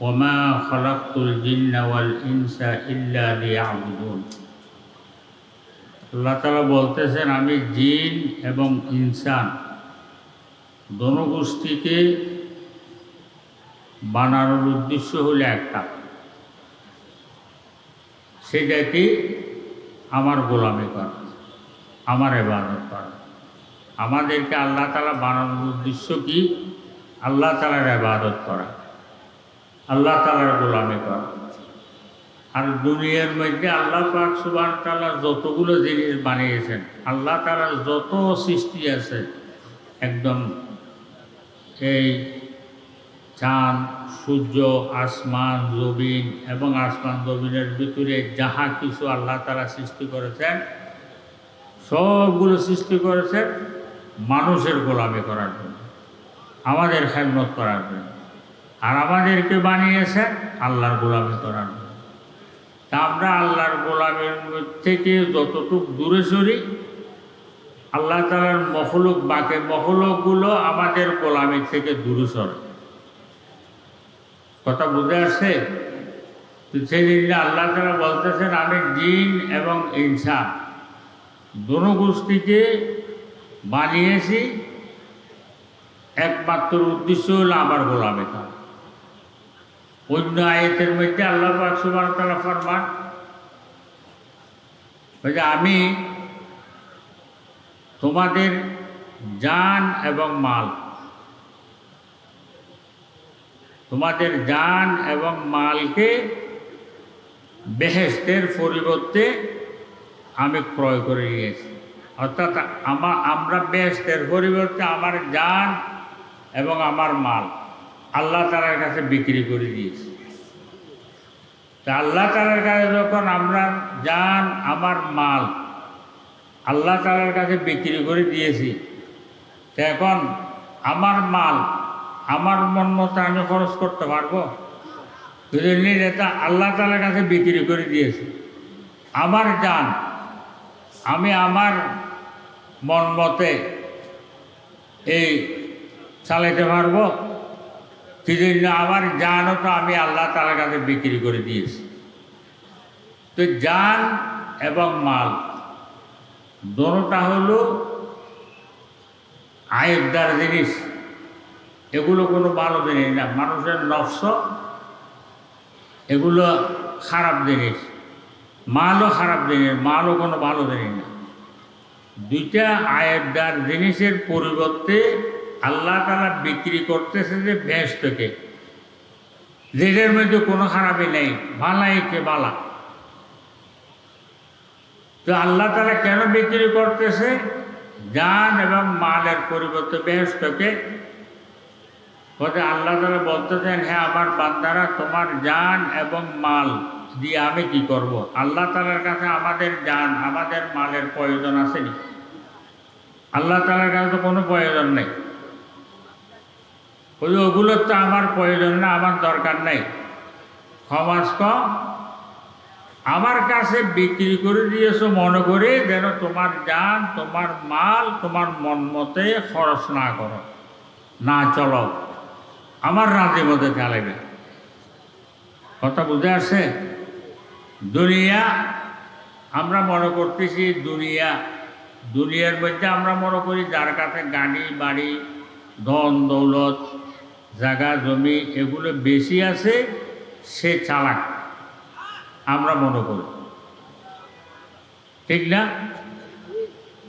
وما خلقت الجن والإنس إلا ليعبدون আল্লাহ তালা বলতেছেন আমি জিন এবং ইনসান দোনো গোষ্ঠীকে বানানোর উদ্দেশ্য হলো একটা সেটা কি আমার গোলামি করা আমার এবাদত করা আমাদেরকে আল্লাহ তালা বানানোর উদ্দেশ্য কি আল্লাহ তালার এবাদত করা আল্লাহ তালার গোলামি করা। আর দুনিয়ার মধ্যে আল্লাহ পাক সুবান তালা যতগুলো জিনিস বানিয়েছেন, আল্লাহ তালার যত সৃষ্টি আছে, একদম এই চাঁদ, সূর্য, আসমান জবিন এবং আসমান জবিনের ভিতরে যাহা কিছু আল্লাহ তারা সৃষ্টি করেছেন, সবগুলো সৃষ্টি করেছেন মানুষের গোলামি করার জন্য, আমাদের খেদমত করার জন্য। আর আমাদেরকে বানিয়েছেন আল্লাহর গোলামি করার তা আমরা আল্লাহর গোলামের থেকে যতটুকু দূরে সরি, আল্লাহ তালার মহলুক বাকি মহলুকগুলো আমাদের গোলামি থেকে দূরে সরে। কথা বুঝে আসছে? জিনিসটা আল্লাহ তালা বলতেছেন, আমি জিন এবং ইনসান দোনো গোষ্ঠীকে বানিয়েছি, একমাত্র উদ্দেশ্য হলো আমার গোলামে করা অন্য আয়তের মধ্যে আল্লাহ সুবান তালা ফরমান আমি তোমাদের জান এবং মাল, তোমাদের জান এবং মালকে বেহেস্তের পরিবর্তে আমি ক্রয় করে নিয়েছি। অর্থাৎ আমার আমরা বেহেস্তের পরিবর্তে আমার জান এবং আমার মাল। আল্লাহ তালার কাছে বিক্রি করে দিয়েছি। তা আল্লাহ তালার কাছে যখন আমরা জান আমার মাল, আল্লাহ তালার কাছে বিক্রি করে দিয়েছি, তো এখন আমার মাল, আমার মন মতো আমি খরচ করতে পারব? যদি এটা আল্লাহ তালার কাছে বিক্রি করে দিয়েছি। আমার জান আমি আমার মন মতে এই চালাইতে পারব? সেজন্য আমার জানও তো আমি আল্লাহ তালার কাছে বিক্রি করে দিয়েছি। তো জান এবং মাল দোনোটা হলো আয়েরদার জিনিস, এগুলো কোনো ভালো জিনিস না। মানুষের নফস, এগুলো খারাপ জিনিস। মালও খারাপ জিনিস, মালও কোনো ভালো জিনিস না। দুইটা আয়েরদার জিনিসের পরিবর্তে আল্লাহ তালা বিক্রি করতেছে যে ভেঁস থেকে যেটার মধ্যে কোনো খারাপই নেই, বালাই কে বালা। তো আল্লাহ তালা কেন বিক্রি করতেছে? জান এবং মালের পরিবর্তে বেহস্তকে বলতে আল্লাহ তালা বলতেছেন হ্যাঁ আমার বান্দারা, তোমার জান এবং মাল দিয়ে আমি কি করব। আল্লাহ তালার কাছে আমাদের জান, আমাদের মালের প্রয়োজন আসেনি আল্লাহ তালার কাছে তো কোনো প্রয়োজন নেই। ওই ওগুলোর তো আমার প্রয়োজন না, আমার দরকার নেই। ক্ষমাস কম আমার কাছে বিক্রি করে দিয়েছ মনে করে যেন তোমার জান তোমার মাল, তোমার মন মতে খরচ না করো, না চলো আমার রাজ্যে মধ্যে চালাবে। কথা বুঝে আসছে? দুনিয়া, আমরা মনে করতেছি দুনিয়া। দুনিয়ার মধ্যে আমরা মনে করি যার কাছে গাড়ি, বাড়ি ধন, দৌলত, জায়গা, জমি এগুলো বেশি আছে, সে চালাক। আমরা মনে করি। ঠিক না?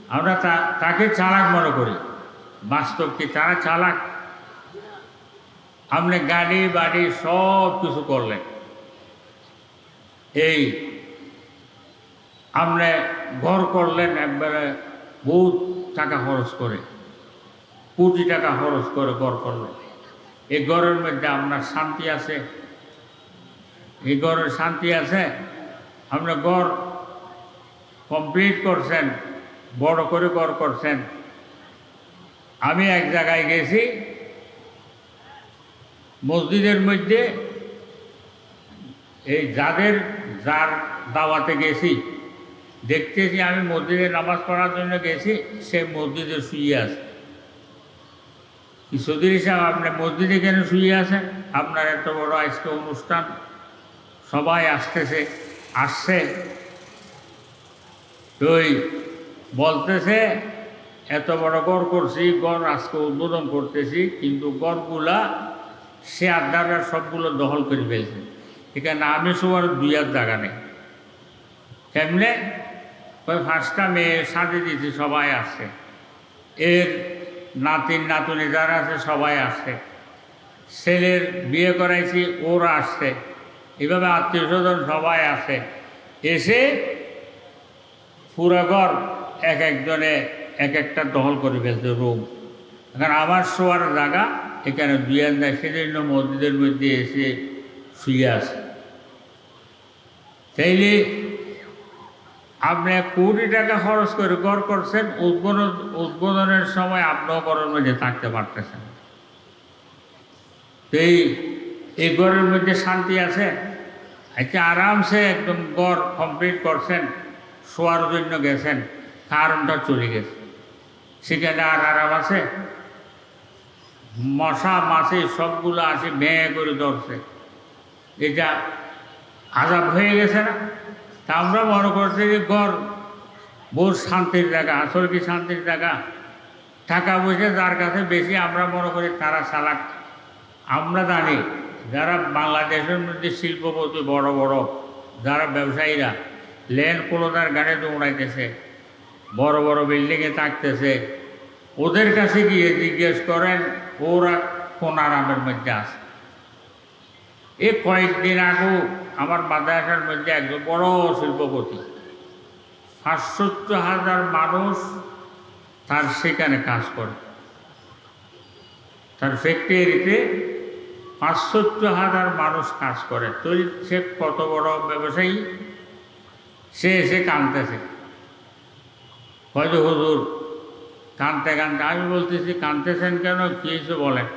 আমরা তাকে চালাক মনে করি। বাস্তব কি তারা চালাক? আপনি গাড়ি, বাড়ি সব কিছু করলেন। এই আপনি ঘর করলেন, একবারে বহুত টাকা খরচ করে। কোটি টাকা খরচ করে ঘর করলেন এই ঘরের মধ্যে আপনার শান্তি আছে? এই ঘরের শান্তি আছে? আপনি গড় কমপ্লিট করছেন, বড় করে গড় করছেন। আমি এক জায়গায় গেছি, মসজিদের মধ্যে এই যাদের, যার দাওয়াতে গেছি, দেখতেছি আমি মসজিদে নামাজ পড়ার জন্য গেছি, সে মসজিদে শুয়ে আছে। চৌধুরী সাহেব, আপনি মসজিদে কেন শুয়ে আছেন? আপনার এত বড় আজকে অনুষ্ঠান। সবাই আসতেছে, আসছে। তুই বলতেছে, এত বড় গড় করছি, গড় আজকে উদ্বোধন করতেছি, কিন্তু গড়গুলা সে আড্ডারা সবগুলো দখল করে ফেলছে। এখানে আমি সবার দুই হাত জায়গা নেই। কেমনে? ওই পাঁচটা মেয়ে সাজে দিয়েছি, সবাই আসছে। এর নাতিন নাতুনি যারা আছে, সবাই আসছে ছেলের বিয়ে করাইছি, ওরা আসছে এভাবে আত্মীয় স্বজন সবাই আসে। এসে পুরো ঘর এক একজনে এক একটা দখল করে ফেলছে রুম। এখন আমার শোয়ার জায়গা, এখানে দুই আন্দায় সেজন্য মসজিদের মধ্যে এসে শুয়ে আছে। তাইলে আপনি কোটি টাকা খরচ করে ঘর করছেন, উদ্বোধন, উদ্বোধনের সময় আপনিও ঘরের মধ্যে থাকতে পারতেছেন। এই এই ঘরের মধ্যে শান্তি আছে? আচ্ছা আরামসে একদম গড় কমপ্লিট করছেন, শোয়ার জন্য গেছেন, কারণটা চলে গেছে। সেখানে আর আরাম আছে? মশা, মাছি সবগুলো আসে ভেঙে করে ধরছে। এটা আজাব হয়ে গেছে না? তা আমরা মনে করছি যে ঘর বহু শান্তির জায়গা আসল কি শান্তির জায়গা। টাকা পয়সা যার কাছে বেশি, আমরা মনে করি তারা চালাক। আমরা জানি যারা বাংলাদেশের মধ্যে শিল্পপতি বড় বড়, যারা ব্যবসায়ীরা ল্যান্ড ক্লোজার গাড়ি দৌড়াইতেছে, বড় বড় বিল্ডিংয়ে থাকতেছে, ওদের কাছে গিয়ে জিজ্ঞেস করেন, ওরা কোন আরামের মধ্যে আছে। এই কয়েকদিন আগেও আমার মাদ্রাসার মধ্যে একজন বড় শিল্পপতি। পাঁচসত্তর হাজার মানুষ তার সেখানে কাজ করে। তার ফ্যাক্টরিতে পাঁচসত্তর হাজার মানুষ কাজ করে। তৈরি সে কত বড় ব্যবসায়ী? সে এসে কানতেছে হয়তো হুজুর কানতে কানতে আমি বলতেছি কানতেছেন কেন? কী হয়েছে বলেন?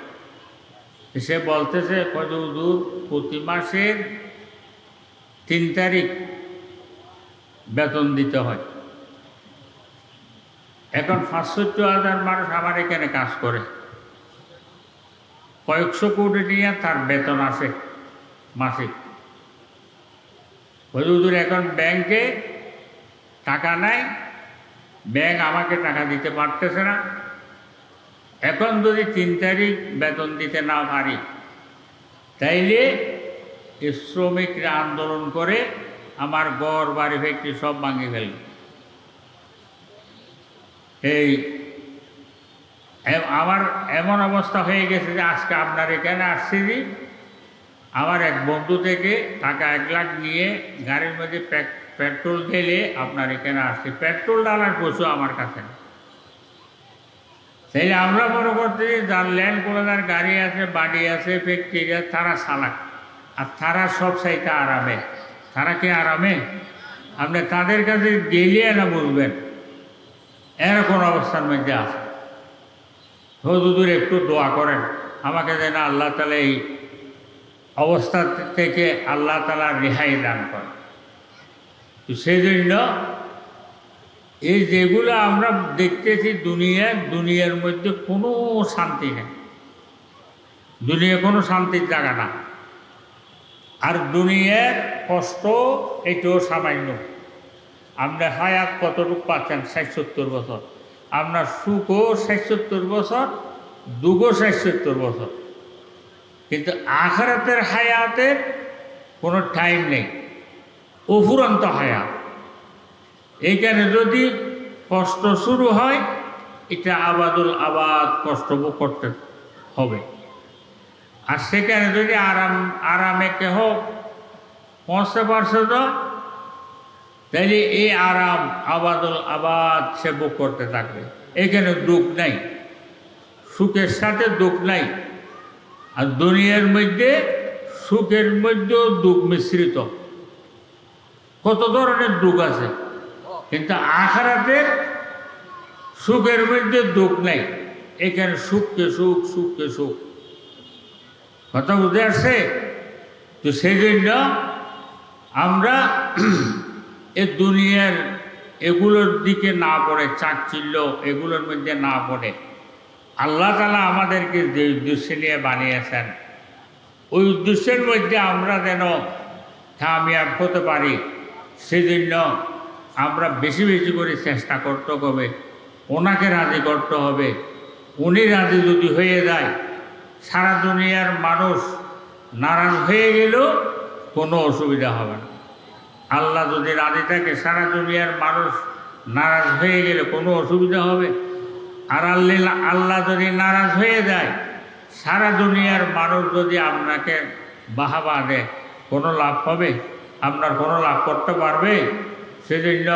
সে বলতেছে হয়তো হুজুর, প্রতি মাসের তিন তারিখ বেতন দিতে হয়। এখন পাঁচষট্টি হাজার মানুষ আমার এখানে কাজ করে। কয়েকশো কোটি নিয়ে তার বেতন আসে মাসিক। হুজুর, এখন ব্যাংকে টাকা নাই, ব্যাংক আমাকে টাকা দিতে পারতেছে না। এখন যদি তিন তারিখ বেতন দিতে না পারি, তাইলে এই শ্রমিকরা আন্দোলন করে, আমার গড় বাড়ি, ফ্যাক্টরি সব ভাঙে ফেলবে এই আমার এমন অবস্থা হয়ে গেছে যে আজকে আপনার এখানে আসছি যে, আমার এক বন্ধু থেকে টাকা এক লাখ নিয়ে গাড়ির মধ্যে পেট্রোল ঢেলে আপনার এখানে আসছি। পেট্রোল ডালার পশু আমার কাছে। তাইলে আমরা মনে করছি যার ল্যান্ড ক্লোজার গাড়ি আছে, বাড়ি আছে, ফ্যাক্টরি আছে, তারা চালাক। আর তারা সব চাইতে আরামে। তারা কি আরামে? আপনি তাদের কাছে গেলে না বুঝবেন এরকম অবস্থার মধ্যে আছে। হুজুর একটু দোয়া করেন। আমাকে যেন আল্লাহ তালা এই অবস্থা থেকে আল্লাহ তালা রেহাই দান করেন। তো সেই জন্য এই যেগুলো আমরা দেখতেছি দুনিয়ার দুনিয়ার মধ্যে কোনো শান্তি নেই। দুনিয়া কোনো শান্তির জায়গা না। আর দুনিয়ার কষ্ট এটাও সামান্য। আমরা হায়াত কতটুকু পাচ্ছেন? ষাট সত্তর বছর। আপনার সুখও ষাট বছর দুগো ষাট সত্তর বছর। কিন্তু আখরাতের হায়াতের কোনো টাইম নেই। অফুরন্ত হায়াত। এইখানে যদি কষ্ট শুরু হয়, এটা আবাদুল আবাদ কষ্ট করতে হবে। আর সেখানে যদি আরাম, আরামে কেহ পৌঁছতে পারছে তো, তাইলে এই আরাম আবাদল আবাদ সে ভোগ করতে থাকবে। এখানে দুঃখ নাই, সুখের সাথে দুঃখ নাই, আর দুনিয়ার মধ্যে, সুখের মধ্যেও দুঃখ মিশ্রিত। কত ধরনের দুঃখ আছে, কিন্তু আখারাতের সুখের মধ্যে দুঃখ নাই। এখানে সুখকে সুখ সুখকে সুখ। কথা বুঝে আসছে তো সেই জন্য আমরা এ দুনিয়ার এগুলোর দিকে না পড়ে, চাকচিল্য এগুলোর মধ্যে না পড়ে। আল্লাহ তালা আমাদেরকে যে উদ্দেশ্যে নিয়ে বানিয়েছেন, ওই উদ্দেশ্যের মধ্যে আমরা যেন কামিয়াব হতে পারি, সেজন্য আমরা বেশি বেশি করে চেষ্টা করতে হবে, ওনাকে রাজি করতে হবে। উনি রাজি যদি হয়ে যায় সারা দুনিয়ার মানুষ নারাজ হয়ে গেলেও কোনো অসুবিধা হবে না। আল্লাহ যদি রাজি থাকে, সারা দুনিয়ার মানুষ নারাজ হয়ে গেলে কোনো অসুবিধা হবে। আর আল্লাহ আল্লাহ যদি নারাজ হয়ে যায়, সারা দুনিয়ার মানুষ যদি আপনাকে বাহাবা দেয়, কোনো লাভ হবে? আপনার কোনো লাভ করতে পারবে? সেজন্য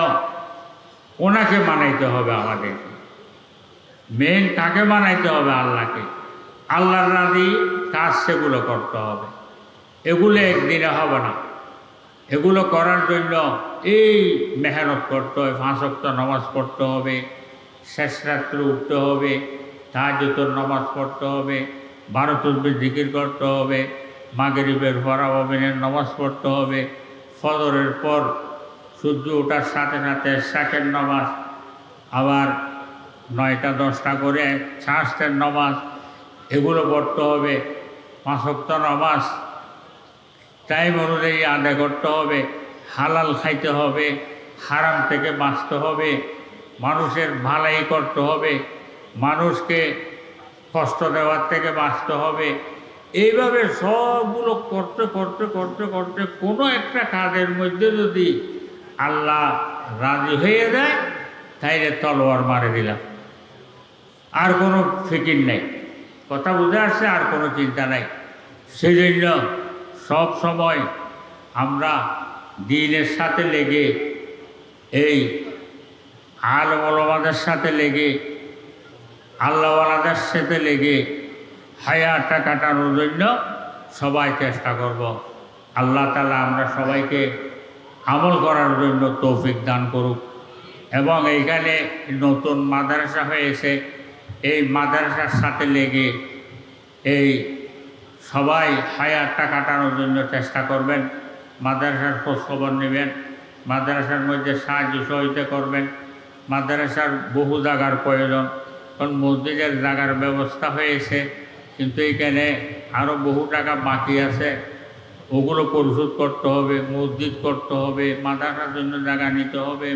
ওনাকে মানাইতে হবে আমাদের মেন কাকে মানাইতে হবে? আল্লাহকে। আল্লাহর রাজি, কাজ সেগুলো করতে হবে। এগুলো একদিনে হবে না। এগুলো করার জন্য এই মেহনত করতে হবে ফাঁসক্ত নামাজ পড়তে হবে, শেষ রাত্রে উঠতে হবে তাহাজুতর নামাজ পড়তে হবে বারো তসবির জিকির করতে হবে, মাগরিবের পরাবিনের নামাজ পড়তে হবে, ফজরের পর সূর্য ওঠার সাথে সাথে শাকের নামাজ, আবার নয়টা দশটা করে শ্বাসের নামাজ এগুলো পড়তে হবে। পাঁচক্ত নামাজ। টাইম অনুযায়ী আদায় করতে হবে। হালাল খাইতে হবে। হারাম থেকে বাঁচতে হবে। মানুষের ভালাই করতে হবে। মানুষকে কষ্ট দেওয়ার থেকে বাঁচতে হবে। এইভাবে সবগুলো করতে করতে করতে করতে কোনো একটা কাজের মধ্যে যদি আল্লাহ রাজি হয়ে যায়, তাইলে তলোয়ার মারে দিলাম। আর কোনো ফিকির নেই। কথা বুঝে আসছে, আর কোনো চিন্তা নাই। সেই জন্য সব সময় আমরা দিনের সাথে লেগে, এই আলমলমাদের সাথে লেগে, আল্লাহওয়ালাদের সাথে লেগে হায়ারটা কাটানোর জন্য সবাই চেষ্টা করব। আল্লাহ তালা আমরা সবাইকে আমল করার জন্য তৌফিক দান করুক। এবং এইখানে নতুন মাদ্রাসা হয়েছে এই মাদ্রাসার সাথে লেগে এই সবাই হায়ারটা কাটানোর জন্য চেষ্টা করবেন, মাদ্রাসার খোঁজখবর নেবেন, মাদ্রাসার মধ্যে সাহায্য সহযোগিতা করবেন, মাদ্রাসার বহু জায়গার প্রয়োজন। কারণ মসজিদের জায়গার ব্যবস্থা হয়েছে, কিন্তু এখানে আরও বহু টাকা বাকি আছে। ওগুলো পরিশোধ করতে হবে, মসজিদ করতে হবে, মাদ্রাসার জন্য জায়গা নিতে হবে